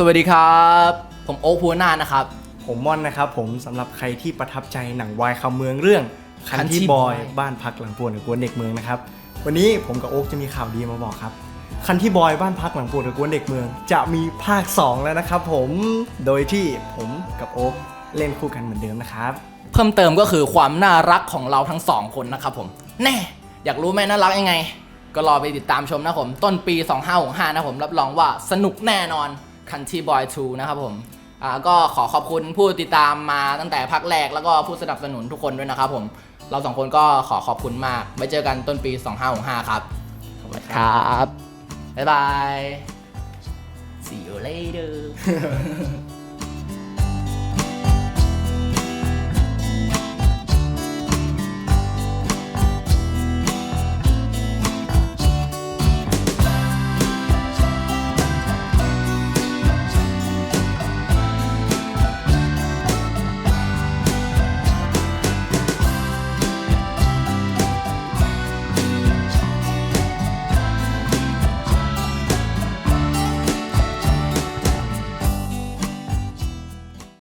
สวัสดีครับ ผมโอ๊คภูนาถนะครับ ผมม่อนนะครับผมสำหรับใครที่ประทับใจหนังวายคำเมืองเรื่องคัน Country ที่บอย Boy บ้านพักหลังปวนกับกวนเด็กเมืองนะครับวันนี้ผมกับโอ๊คจะมีข่าวดีมาบอกครับคันที่บอยบ้านพักหลังปวนกับกวนเด็กเมือง จะมีภาค 2 แล้วนะครับผมโดยที่ผมกับโอ๊คเล่นคู่กันเหมือนเดิมนะครับ เพิ่มเติมก็คือความน่ารักของเราทั้งสองคนนะครับผม แน่ อยากรู้ไหมน่ารักยังไง ก็รอไปติดตามชมนะครับผม ต้นปี 2565นะครับผมรับรองว่าสนุกแน่นอน Country Boy 2 นะครับผมอ่าก็ขอขอบคุณผู้ติดตามมาตั้งแต่ภาคแรกแล้วก็ผู้สนับสนุนทุกคนด้วยนะครับผม เราสองคนก็ขอขอบคุณมากไว้เจอกันต้นปี 2565 ครับ ขอบคุณคครับรับ บ๊ายบาย see you later